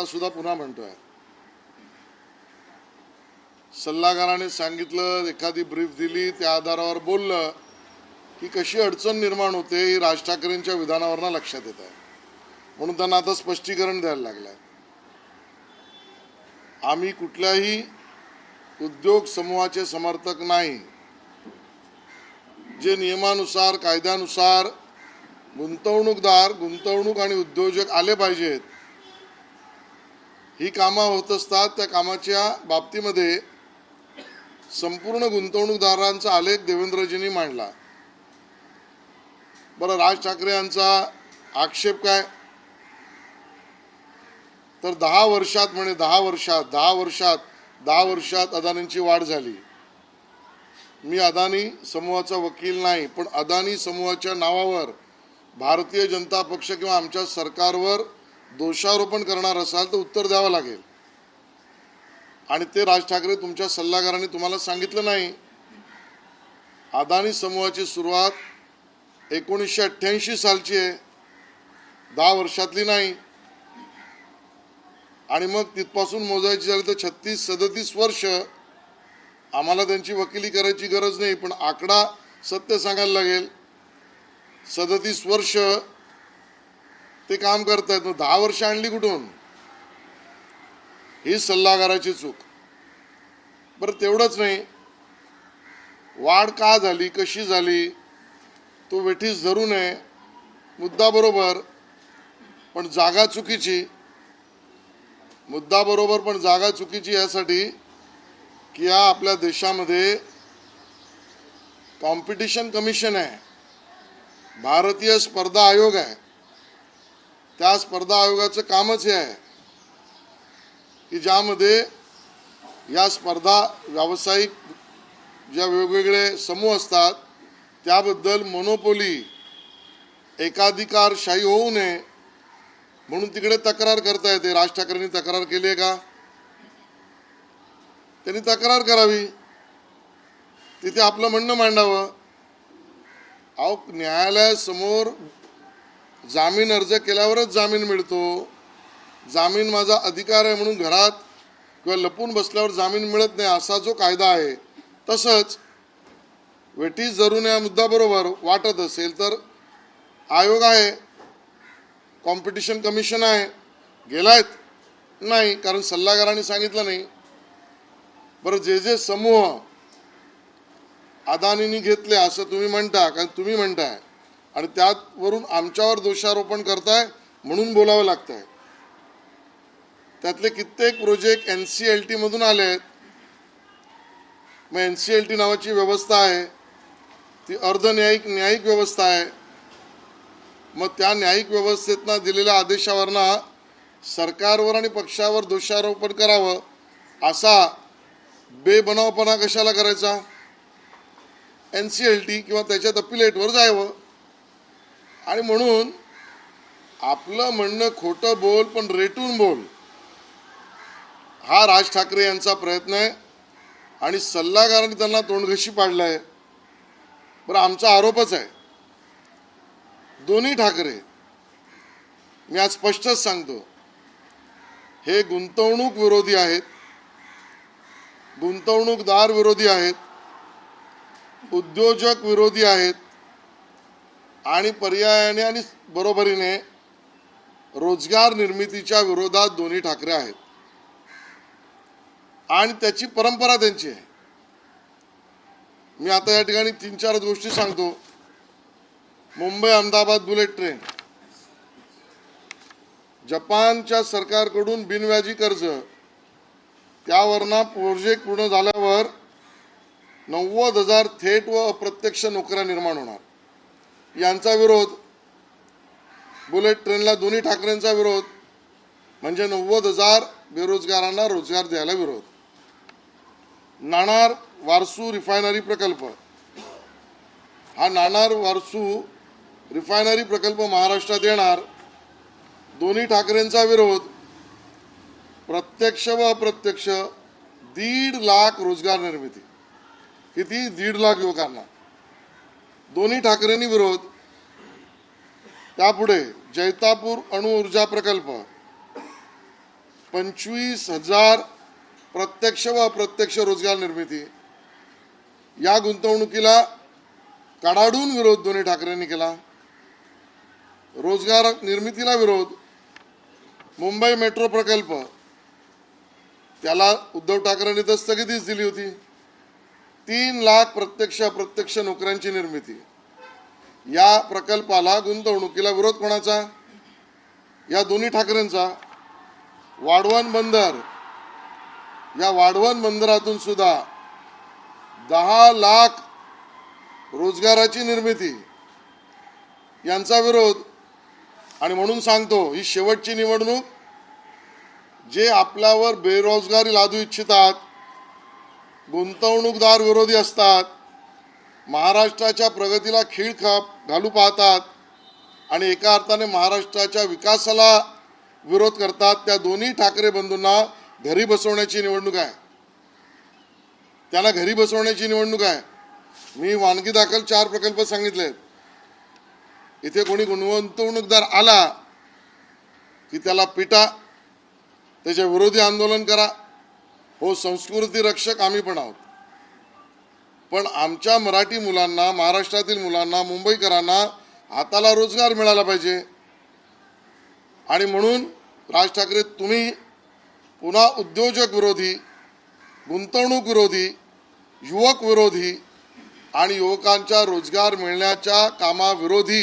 आता सुद्धा पुन्हा म्हणतोय. सल्लागाराने सांगितलं एखादी ब्रीफ दिली त्या आधारावर बोललं की कशी अडचण निर्माण होते ही राज ठाकरेंच्या विधानावरनं लक्षात येत आहे म्हणून त्यांना आता स्पष्टीकरण द्यायला लागलंय. आम्ही कुठल्याही उद्योग समूहाचे समर्थक नाही. जे नियमानुसार कायद्यानुसार गुंतवणूकदार गुंतवणूक आणि उद्योजक आले पाहिजेत ही कामं होत असतात त्या कामाच्या बाबतीमध्ये संपूर्ण गुंतवणूकदारांचा आलेख देवेंद्रजींनी मांडला. बरं राज ठाकरे यांचा आक्षेप काय? तर दहा वर्षात म्हणे दहा वर्षात दहा वर्षात दहा वर्षात अदानींची वाढ झाली. मी अदानी समूहाचा वकील नाही पण अदानी समूहाच्या नावावर भारतीय जनता पक्ष किंवा आमच्या सरकारवर दोषारोपण करणार असाल तर उत्तर द्यावं लागेल. आणि ते राज ठाकरे तुमच्या सल्लागारांनी तुम्हाला सांगितलं नाही. अदानी समूहाची सुरुवात एकोणीसशे अठ्ठ्याऐंशी सालची आहे. दहा वर्षातली नाही. आणि मग तिथपासून मोजायची झाली तर छत्तीस सदतीस वर्ष आम्हाला त्यांची वकिली करायची गरज नाही. पण आकडा सत्य सांगायला लागेल. सदतीस वर्ष ते काम करतायत. मग दहा वर्ष आणली कुठून? ही सल्लागाराची चूक. बरं तेवढंच नाही. वाढ का झाली? कशी झाली? तो वेठीस धरू नये. मुद्दा बरोबर पण जागा चुकीची. मुद्दा बरोबर पण जागा चुकीची यासाठी की या आपल्या देशामध्ये कॉम्पिटिशन कमिशन आहे. भारतीय स्पर्धा आयोग आहे. त्या स्पर्धा आयोगाचं कामच हे आहे. की ज्यामध्ये या स्पर्धा व्यावसायिक ज्या वेगवेगळे समूह असतात त्याबद्दल मोनोपोली एकाधिकारशाही होऊ नये म्हणून तिकडे तक्रार करता येते. राज ठाकरेंनी तक्रार केली आहे का? त्यांनी तक्रार करावी. तिथे आपलं म्हणणं मांडावं. अहो न्यायालयासमोर जामीन अर्ज केल्यावरच जामीन मिळतो. जामीन माझा अधिकार आहे म्हणून घरात किंवा लपून बसल्यावर जामीन मिळत नाही असा जो कायदा आहे. तसंच वेटीस धरून या मुद्द्याबरोबर वाटत असेल तर आयोग आहे. कॉम्पिटिशन कमिशन आहे. गेलायत? नाही कारण सल्लागारांनी सांगितलं नाही. बरं जे जे समूह अदानीनी घेतले असं तुम्ही म्हणता कारण तुम्ही म्हणताय. आणि त्यावरून आमच्यावर दोषारोपण करताय म्हणून बोलावं लागतंय. त्यातले कित्येक प्रोजेक्ट एन सी एल टीमधून आले आहेत. मग एन सी एल टी नावाची व्यवस्था आहे. ती अर्धन्यायिक न्यायिक व्यवस्था आहे. मग त्या न्यायिक व्यवस्थेतनं दिलेल्या आदेशावरनं सरकारवर आणि पक्षावर दोषारोपण करावं असा बेबनावपणा कशाला करायचा? एन सी एल टी किंवा त्याच्यात अपिलेटवर जायवं आणि म्हणून आपलं म्हणणं खोटं बोल पण रेटून बोल. हा राज ठाकरे यांचा प्रयत्न आहे. आणि सल्लागारांनी त्यांना तोंडघशी पाडलं आहे बरं आमचा आरोपच आहे. दोन्ही ठाकरे मी आज स्पष्टच सांगतो. हे गुंतवणूक विरोधी आहेत. गुंतवणूकदार विरोधी आहेत. उद्योजक विरोधी आहेत. आणि पर्यायाने आणि बरोबरीने रोजगार निर्मितीच्या विरोधात दोन्ही ठाकरे आहेत. आणि त्याची परंपरा त्यांची आहे. मी आता या ठिकाणी तीन चार गोष्टी सांगतो. Mumbai Ahmedabad bullet train. जपानच्या सरकारकडून बिनव्याजी कर्ज. त्यावरनं प्रोजेक्ट पूर्ण झाल्यावर नव्वद हजार थेट व अप्रत्यक्ष नोकऱ्या निर्माण होणार. यांचा विरोध बुलेट ट्रेनला दोन्ही ठाकरेंचा विरोध म्हणजे नव्वद हजार बेरोजगारांना रोजगार द्यायला विरोध. नाणार वारसू रिफायनरी प्रकल्प. हा नाणार वारसू रिफायनरी प्रकल्प महाराष्ट्रात येणार दोन्ही ठाकरेंचा विरोध प्रत्यक्ष व अप्रत्यक्ष दीड लाख रोजगार निर्मिती. किती? दीड लाख युवकांना दोन्ही ठाकरेंनी विरोध. त्यापुढे जैतापूर अणुऊर्जा प्रकल्प. पंचवीस हजार प्रत्यक्ष व अप्रत्यक्ष रोजगार निर्मिती. या गुंतवणुकीला कडाडून विरोध दोन्ही ठाकरेंनी केला. रोजगार निर्मितीला विरोध. मुंबई मेट्रो प्रकल्प. त्याला उद्धव ठाकरेंनी तर स्थगितीच दिली होती. तीन लाख प्रत्यक्ष अप्रत्यक्ष नोकऱ्यांची निर्मिती. या प्रकल्पाला गुंतवणुकीला विरोध कोणाचा? या दोन्ही ठाकरेंचा. वाढवण बंदर. या वाढवण बंदरातून सुद्धा दहा लाख रोजगाराची निर्मिती. यांचा विरोध. आणि म्हणून सांगतो ही शेवटची निवडणूक जे आपल्यावर बेरोजगारी लादू इच्छितात गुंतवणूकदार विरोधी असतात. महाराष्ट्राच्या प्रगतीला खीळ खा घालू पाहतात आणि एका अर्थाने महाराष्ट्राच्या विकासाला विरोध करतात. त्या दोन्ही ठाकरे बंधूंना घरी बसवण्याची निवडणूक आहे. त्यांना घरी बसवण्याची निवडणूक आहे. मी वानगी दाखल चार प्रकल्प सांगितले इथे कोणी गुंतवणूकदार आला की त्याला पिटा त्याच्या विरोधी आंदोलन करा. हो संस्कृती रक्षक आम्ही पण आहोत. पण आमच्या मराठी मुलांना महाराष्ट्रातील मुलांना मुंबईकरांना हाताला रोजगार मिळाला पाहिजे. आणि म्हणून राज ठाकरे तुम्ही पुन्हा उद्योजक विरोधी गुंतवणूक विरोधी युवक विरोधी आणि युवकांच्या रोजगार मिळण्याच्या कामाविरोधी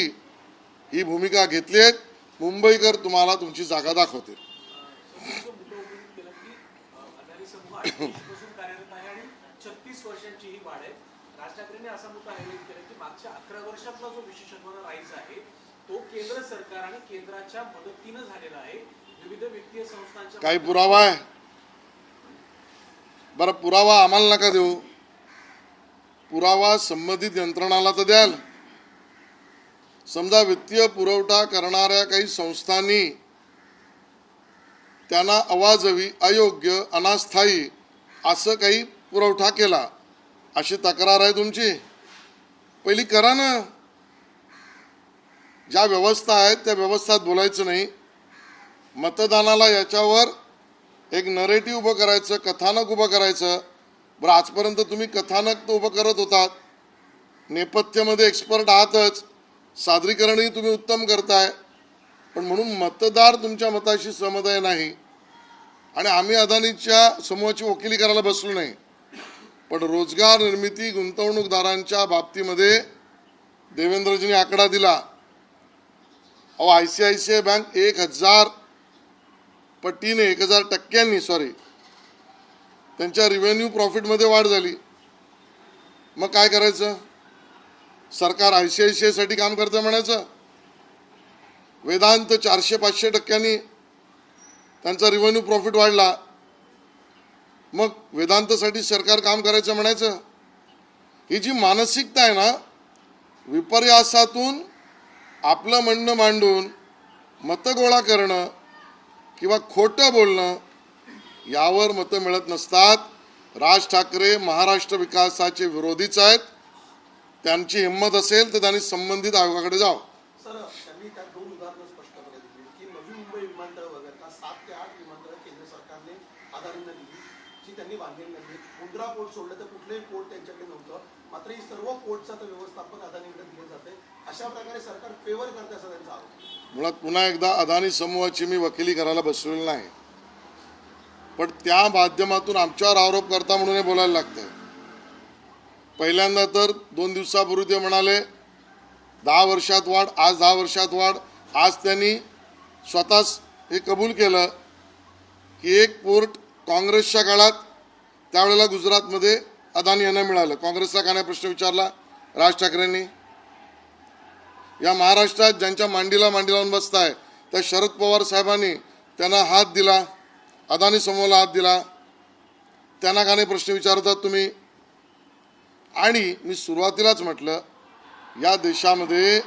ही भूमिका घेतली आहेत मुंबईकर तुम्हाला तुमची जागा दाखवतील जो मुद्दा उपस्थित केला की अ, अदानी कार्यरत आहे आणि छत्तीस वर्षांची ही वाढ आहे. राज ठाकरेंनी असा मुद्दा हायलाइट केला की मागच्या अकरा वर्षातला जो विशेषत्वाचा राईज आहे तो केंद्र सरकार आणि केंद्राच्या मदतीनं झालेला आहे. विविध वित्तीय संस्थांच्या काही पुरावा आहे? बरं पुरावा आम्हाला नका देऊ. पुरावा संबंधित यंत्रणाला तर द्याल. समजा वित्तीय पुरवठा करणाऱ्या काही संस्थांनी त्यांना अवाजवी अयोग्य अनास्थायी असं काही पुरवठा केला अशी तक्रार आहे तुमची? पहिली करा ना. ज्या व्यवस्था आहेत त्या व्यवस्थात बोलायचं नाही. मतदानाला याच्यावर एक नरेटिव्ह उभं करायचं कथानक उभं करायचं. बरं आजपर्यंत तुम्ही कथानक तर उभं करत होतात. नेपथ्यामध्ये एक्सपर्ट आहातच. सादरीकरणही तुम्ही उत्तम करताय. पण म्हणून मतदार तुमच्या मताशी सहमत नाही. आणि आम्ही अदानीच्या समूहाची वकिली करायला बसलो नाही. पण रोजगार निर्मिती गुंतवणूकदारांच्या बाबतीमध्ये देवेंद्रजींनी आकडा दिला. अहो I C I C I bank एक हजार पटीने एक हजार टक्क्यांनी सॉरी त्यांच्या रिव्हेन्यू प्रॉफिटमध्ये वाढ झाली. मग काय करायचं? सरकार आय सी आय सी आयसाठी काम करतं म्हणायचं? वेदांत चारशे पाचशे टक्क्यांनी त्यांचा रिव्हेन्यू प्रॉफिट वाढला. मग वेदांतसाठी सरकार काम करायचं म्हणायचं? ही जी मानसिकता आहे ना विपर्यासातून आपलं म्हणणं मांडून मतं गोळा करणं किंवा खोटं बोलणं यावर मतं मिळत नसतात. राज ठाकरे महाराष्ट्र विकासाचे विरोधीच आहेत. त्यांची हिंमत असेल तर त्यांनी संबंधित आयोगाकडे जावं सर त्यांनी त्यात दोन उदाहरणं स्पष्टपणे दिली की नवी मुंबई विमानतळ वगळता सात ते आठ विमानतळं केंद्र सरकारने अदानींना दिली जी त्यांनी बांधलेली नाही मुद्रा पोर्ट सोडलं तर कुठलंही पोर्ट त्यांच्याकडे नव्हतं. मात्र ही सर्व पोर्टचं आता व्यवस्थापन अदानीकडे दिलं जाते अशा प्रकारे सरकार फेवर करते असा त्यांचा आरोप मुळात पुन्हा एकदा अदानी समूहाची मी वकिली करायला बसलेली नाही. पण त्या माध्यमातून आमच्यावर आरोप करता म्हणून हे बोलायला लागतंय. पहिल्यांदा तर दोन दिवसापूर्वी ते म्हणाले दहा वर्षात वाढ आज दहा वर्षात वाढ. आज त्यांनी स्वतःच हे कबूल केलं की एक पोर्ट काँग्रेसच्या काळात त्यावेळेला गुजरातमध्ये अदानी यांना मिळालं. काँग्रेसचा का नाही प्रश्न विचारला राज ठाकरेंनी. या महाराष्ट्रात ज्यांच्या मांडीला मांडी लावून बसताय त्या शरद पवार साहेबांनी त्यांना हात दिला अदानी समूहाला हात दिला. त्यांना का नाही प्रश्न विचारतात तुम्ही. आणि मी सुरुवातीलाच म्हटलं या देशामध्ये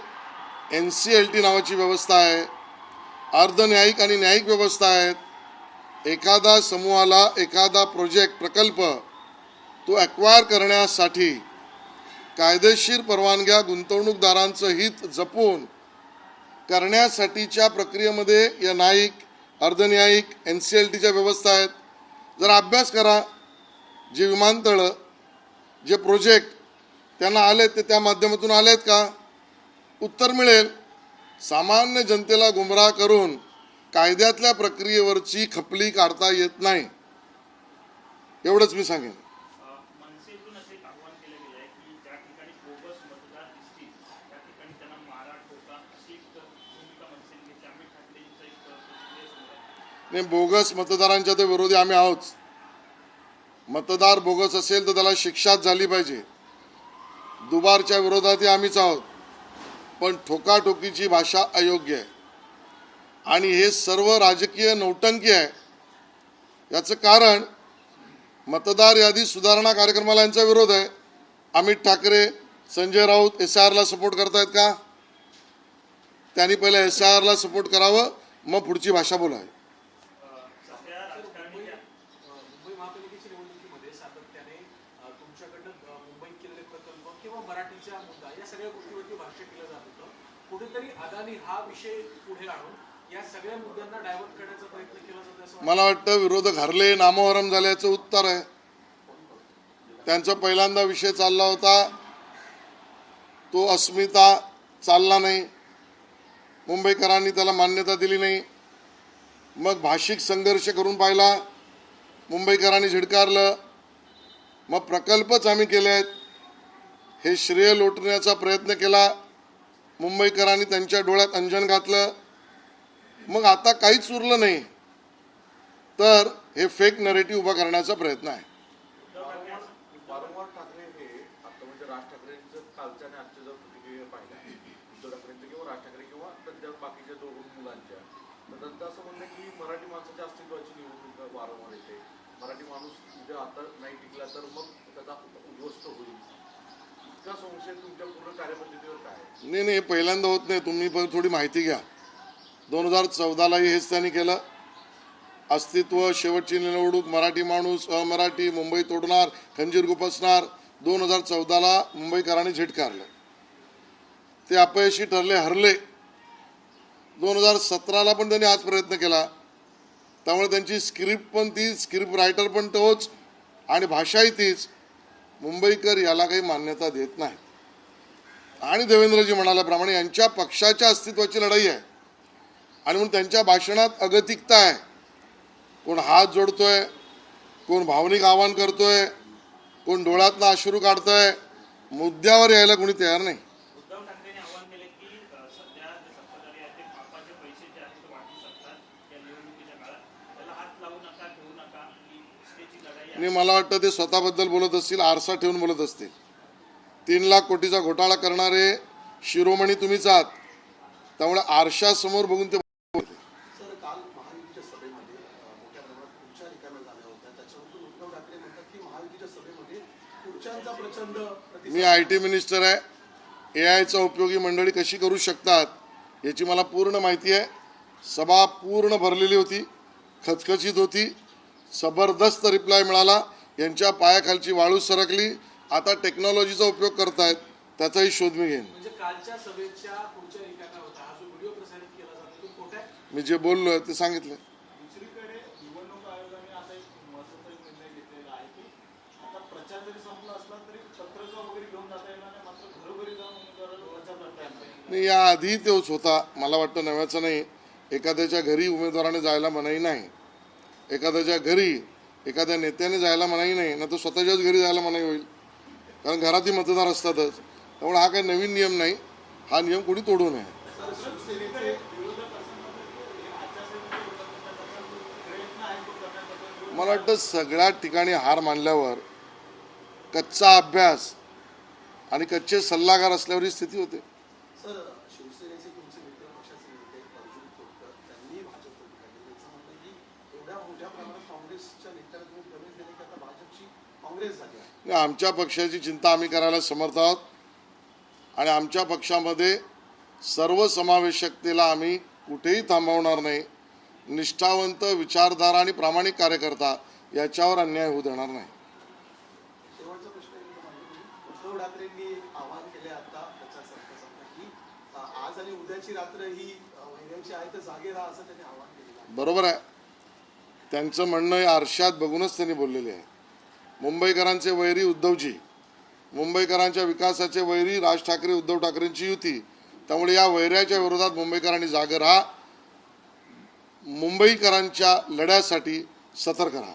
एन सी एल टी नावाची व्यवस्था आहे अर्धन्यायिक आणि न्यायिक व्यवस्था आहेत. एखादा समूहाला एखादा प्रोजेक्ट प्रकल्प तो ॲक्वायर करण्यासाठी कायदेशीर परवानग्या गुंतवणूकदारांचं हित जपून करण्यासाठीच्या प्रक्रियेमध्ये या न्यायिक अर्धन्यायिक एन सी एल टीच्या व्यवस्था आहेत. जरा अभ्यास करा. जे विमानतळं जे प्रोजेक्ट त्यांना आलेत ते त्या माध्यमातून आलेत का? उत्तर मिळेल. सामान्य जनतेला गुमराह करून कायद्यातल्या प्रक्रियेवरची खपली काढता येत नाही. एवढंच मी सांगेन. बोगस नाही बोगस मतदारांच्या ते विरोधी आम्ही आहोत. मतदार बोगस असेल तर त्याला शिक्षाच झाली पाहिजे. दुबारच्या विरोधातही आम्हीच आहोत. पण ठोकाठोकीची भाषा अयोग्य आहे. आणि हे सर्व राजकीय नौटंकी आहे. याचं कारण मतदार यादी सुधारणा कार्यक्रमाला यांचा विरोध आहे. अमित ठाकरे संजय राऊत एस आय आरला सपोर्ट करतायत का? त्यांनी पहिलं एस आय आरला सपोर्ट करावं मग पुढची भाषा बोलावी. मुद्दा या सगळ्या गोष्टीवरती भाष्य केलं जात होतं. कुठेतरी अदानी हा विषय पुढे आणून मला वाटतं विरोधक हरले नामोहरम झाल्याचं उत्तर आहे. त्यांचा पहिल्यांदा विषय चालला होता. तो अस्मिता चालला नाही. मुंबईकरांनी त्याला मान्यता दिली नाही. मग भाषिक संघर्ष करून पाहिला. मुंबईकरांनी झिडकारलं. मग प्रकल्पच आम्ही केले आहेत. हे श्रेय लोटण्याचा प्रयत्न केला. मुंबईकरांनी त्यांच्या डोळ्यात अंजन घातलं. मग आता काहीच उरलं नाही. तर हे फेक नरेटिव्ह उभा करण्याचा प्रयत्न आहे. वारंवार हे आता म्हणजे राज कालच्या आणि किंवा राज ठाकरे किंवा बाकीच्या दोन मुलांच्या तर असं की मराठी वारंवार मराठी माणूस आता नाही टिकला तर मग त्याचा उद्ध्वस्त होईल संशय तुमच्या कार्यपद्धतीवर आहे नाही नाही पहिल्यांदा होत नाही. तुम्ही पण थोडी माहिती घ्या. दोन हजार चौदालाही हेच त्यांनी केलं. अस्तित्व शेवटची निवडणूक मराठी माणूस अमराठी मुंबई तोडणार खंजीर गुपसणार दोन हजार चौदाला मुंबईकरांनी झिटकारलं ते अपयशी ठरले हरले. दोन हजार सतराला पण त्यांनी आज प्रयत्न केला. त्यामुळे त्यांची स्क्रिप्ट पण तीच स्क्रिप्ट रायटर पण तोच आणि भाषाही तीच. मुंबईकर याला काही मान्यता देत नाहीत. आणि देवेंद्रजी म्हणाल्याप्रमाणे यांच्या पक्षाच्या अस्तित्वाची लढाई आहे. आणि म्हणून त्यांच्या भाषणात अगतिकता आहे. कोण हात जोडतोय कोण भावनिक आवाहन करतोय कोण डोळ्यातनं अश्रू काढतोय मुद्द्यावर यायला कोणी तयार नाही. आणि मला वाटतं ते स्वतःबद्दल बोलत असतील आरसा ठेवून बोलत असतील. तीन लाख कोटीचा घोटाळा करणारे शिरोमणी तुम्हीच आहात. त्यामुळे आरशासमोर बघून ते आय टी मिनिस्टर आहे. ए आयचा उपयोगी मंडळी कशी करू शकतात याची मला पूर्ण माहिती आहे. सभा पूर्ण भरलेली होती खचखचीत होती. जबरदस्त रिप्लाय मिळाला. यांच्या पायाखालची वाळू सरकली. आता टेक्नॉलॉजीचा उपयोग करतायत. त्याचाही शोध मी घेईन. म्हणजे हा मी जे बोललो ते सांगितलं दुसरीकडे निवडणूक आयोगाने आता एक महत्त्वाचा एक निर्णय घेतलेला आहे की आता प्रचार जरी संपला असला तरी पत्रकं वगैरे घेऊन जाता येणार नाही मात्र घरोघरी जाऊन उमेदवाराला प्रचार करता येणार नाही. या याआधी तोच होता. मला वाटतं नव्याचं नाही. एखाद्याच्या घरी उमेदवाराने जायला मनाई नाही. एखाद्याच्या घरी एखाद्या नेत्याने जायला मनाई नाही. ना तर स्वतःच्याच घरी जायला मनाई होईल. कारण घरातही मतदार असतातच. त्यामुळे हा काही नवीन नियम नाही. हा नियम कोणी तोडू नये मला वाटतं सगळ्या ठिकाणी हार मानल्यावर कच्चा अभ्यास आणि कच्चे सल्लागार असल्यावर ही स्थिती होते. सर शिवसेनेचे तुमचे मित्र पक्षाचे नेते अर्जुन खोतकर त्यांनी भाजप काढले त्यांचं म्हणणं की एवढ्या मोठ्या प्रमाणात काँग्रेसच्या नेत्याला तुम्ही प्रवेश दिले की आता भाजपची काँग्रेस झाली आहे आमच्या पक्षाची चिंता आम्ही करायला समर्थ आहोत. आणि आमच्या पक्षामध्ये सर्व समावेशकतेला आम्ही कुठेही थांबवणार नाही. निष्ठावंत विचारधारा आणि प्रामाणिक कार्यकर्ता याच्यावर अन्याय होऊ देणार नाही. शेवटचा प्रश्न उद्धव ठाकरेंनी आवाहन केले आता प्रचार त्याच्या सरकारसाठी की आज आणि उद्याची रात्र ही वैद्यांची आहे तर जागे राहा असं त्यांनी आवाहन केलेलं बरोबर आहे. त्यांचं म्हणणं हे आरशात बघूनच त्यांनी बोललेले आहे. मुंबईकरांचे वैरी उद्धवजी मुंबईकरांच्या विकासाचे वैरी राज ठाकरे उद्धव ठाकरेंची युती त्यामुळे या वैऱ्याच्या विरोधात मुंबईकरांनी जागर राहा. मुंबईकरांच्या लढ्यासाठी सतर्क राहा.